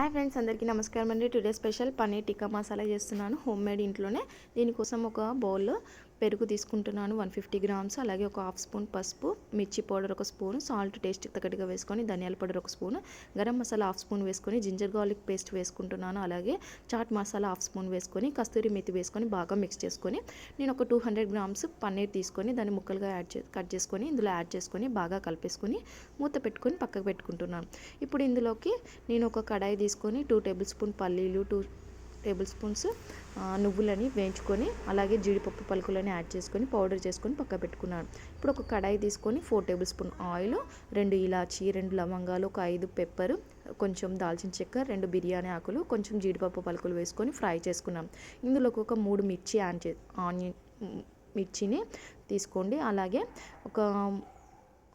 Hi friends అందరికీ నమస్కారం అండి. టుడే స్పెషల్ పన్నీర్ టిక్కా మసాలా చేస్తున్నాను హోమ్ మేడ్ ఇంట్లోనే. దీనికోసం ఒక బౌల్లో పెరుగు తీసుకుంటున్నాను. One fifty grams. అలాగే ఒక హాఫ్ స్పూన్ పసుపు మిర్చి పౌడర్ ఒక స్పూన్ సాల్ట్ టేస్ట్ తగ్గట్టుగా వేసుకొని ధనియాల పౌడర్ ఒక spoon garam masala half spoon వేసుకొని జింజర్ గార్లిక్ పేస్ట్ వేసుకుంటున్నాను. అలాగే చాట్ మసాలా హాఫ్ స్పూన్ వేసుకొని కస్తూరి మెతి వేసుకొని బాగా మిక్స్ చేసుకొని నేను ఒక టూ హండ్రెడ్ గ్రామ్స్ పన్నీర్ తీసుకొని దాన్ని ముక్కలుగా యాడ్ చే కట్ చేసుకొని ఇందులో యాడ్ చేసుకొని బాగా కలిపేసుకొని మూత పెట్టుకొని పక్కకు పెట్టుకుంటున్నాను. ఇప్పుడు ఇందులోకి నేను ఒక కడాయి తీసుకొని టూ టేబుల్ స్పూన్ పల్లీలు టూ టేబుల్ స్పూన్స్ నువ్వులని వేయించుకొని అలాగే జీడిపప్పు పలుకులని యాడ్ చేసుకొని పౌడర్ చేసుకొని పక్క పెట్టుకున్నాను. ఇప్పుడు ఒక కడాయి తీసుకొని ఫోర్ టేబుల్ స్పూన్ ఆయిల్ రెండు ఇలాచి రెండు లవంగాలు ఒక ఐదు పెప్పరు కొంచెం దాల్చిన చెక్క రెండు బిర్యానీ ఆకులు కొంచెం జీడిపప్పు పలుకులు వేసుకొని ఫ్రై చేసుకున్నాం. ఇందులోకి ఒక మూడు మిర్చి యాడ్ చే ఆనియన్ మిర్చిని తీసుకోండి. అలాగే ఒక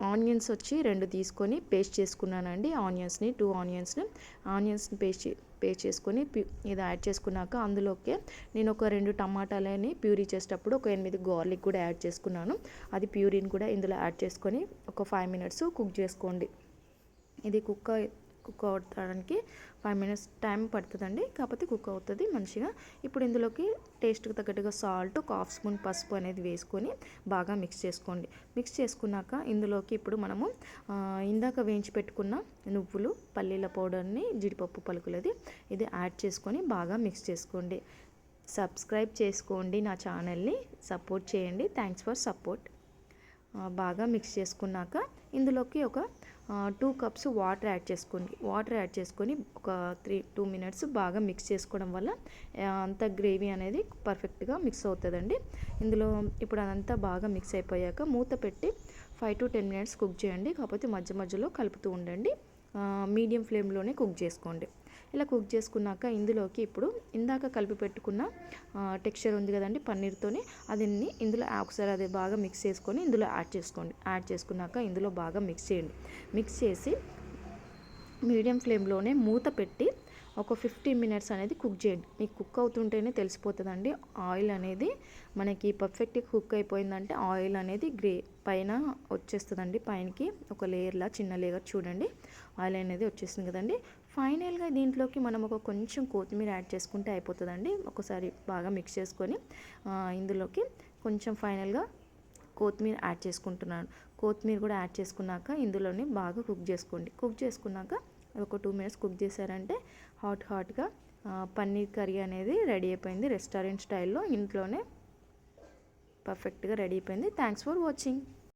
ఆనియన్స్ వచ్చి రెండు తీసుకొని పేస్ట్ చేసుకున్నానండి. ఆనియన్స్ని టూ ఆనియన్స్ని. ఆనియన్స్ని పేస్ట్ పేస్ట్ చేసుకొని ప్యూ- ఇది యాడ్ చేసుకున్నాక అందులోకి నేను ఒక రెండు టమాటాలని ప్యూరీ చేసేటప్పుడు ఒక ఎనిమిది గార్లిక్ కూడా యాడ్ చేసుకున్నాను. అది ప్యూరీని కూడా ఇందులో యాడ్ చేసుకొని ఒక ఫైవ్ మినిట్స్ కుక్ చేసుకోండి. ఇది కుక్క కుక్ అవడానికి ఫైవ్ మినిట్స్ టైం పడుతుందండి. కాకపోతే కుక్ అవుతుంది మంచిగా. ఇప్పుడు ఇందులోకి టేస్ట్కి తగ్గట్టుగా సాల్ట్ ఒక హాఫ్ స్పూన్ పసుపు అనేది వేసుకొని బాగా మిక్స్ చేసుకోండి. మిక్స్ చేసుకున్నాక ఇందులోకి ఇప్పుడు మనము ఇందాక వేయించి పెట్టుకున్న నువ్వులు పల్లీల పౌడర్ని జీడిపప్పు పలుకులది ఇది యాడ్ చేసుకొని బాగా మిక్స్ చేసుకోండి. సబ్స్క్రైబ్ చేసుకోండి నా ఛానల్ని. సపోర్ట్ చేయండి. Thanks for support. బాగా మిక్స్ చేసుకున్నాక ఇందులోకి ఒక టూ కప్స్ వాటర్ యాడ్ చేసుకోండి. వాటర్ యాడ్ చేసుకొని ఒక త్రీ టూ మినిట్స్ బాగా మిక్స్ చేసుకోవడం వల్ల అంత గ్రేవీ అనేది పర్ఫెక్ట్గా మిక్స్ అవుతుందండి. ఇందులో ఇప్పుడు అదంతా బాగా మిక్స్ అయిపోయాక మూత పెట్టి five to ten minutes cook చేయండి. కాకపోతే మధ్య మధ్యలో కలుపుతూ ఉండండి. మీడియం ఫ్లేమ్లోనే కుక్ చేసుకోండి. ఇలా కుక్ చేసుకున్నాక ఇందులోకి ఇప్పుడు ఇందాక కలిపి పెట్టుకున్న టెక్స్చర్ ఉంది కదండి పన్నీర్తోని అదన్నీ ఇందులో ఒకసారి అది బాగా మిక్స్ చేసుకొని ఇందులో యాడ్ చేసుకోండి. యాడ్ చేసుకున్నాక ఇందులో బాగా మిక్స్ చేయండి. మిక్స్ చేసి మీడియం ఫ్లేమ్లోనే మూత పెట్టి ఒక ఫిఫ్టీన్ మినిట్స్ అనేది కుక్ చేయండి. మీకు కుక్ అవుతుంటేనే తెలిసిపోతుందండి. ఆయిల్ అనేది మనకి పర్ఫెక్ట్గా కుక్ అయిపోయిందంటే ఆయిల్ అనేది గ్రే పైన వచ్చేస్తుందండి. పైనకి ఒక లేయర్లా చిన్న లేయర్ చూడండి. ఆయిల్ అనేది వచ్చేస్తుంది కదండి. ఫైనల్గా దీంట్లోకి మనం ఒక కొంచెం కొత్తిమీర యాడ్ చేసుకుంటే అయిపోతుందండి. ఒకసారి బాగా మిక్స్ చేసుకొని ఇందులోకి కొంచెం ఫైనల్గా కొత్తిమీర యాడ్ చేసుకుంటున్నాను. కొత్తిమీర కూడా యాడ్ చేసుకున్నాక ఇందులోనే బాగా కుక్ చేసుకోండి. కుక్ చేసుకున్నాక ఒక టూ మినిట్స్ కుక్ చేశారంటే హాట్ హాట్గా పన్నీర్ కర్రీ అనేది రెడీ అయిపోయింది. రెస్టారెంట్ స్టైల్లో ఇంట్లోనే పర్ఫెక్ట్గా రెడీ అయిపోయింది. Thanks for watching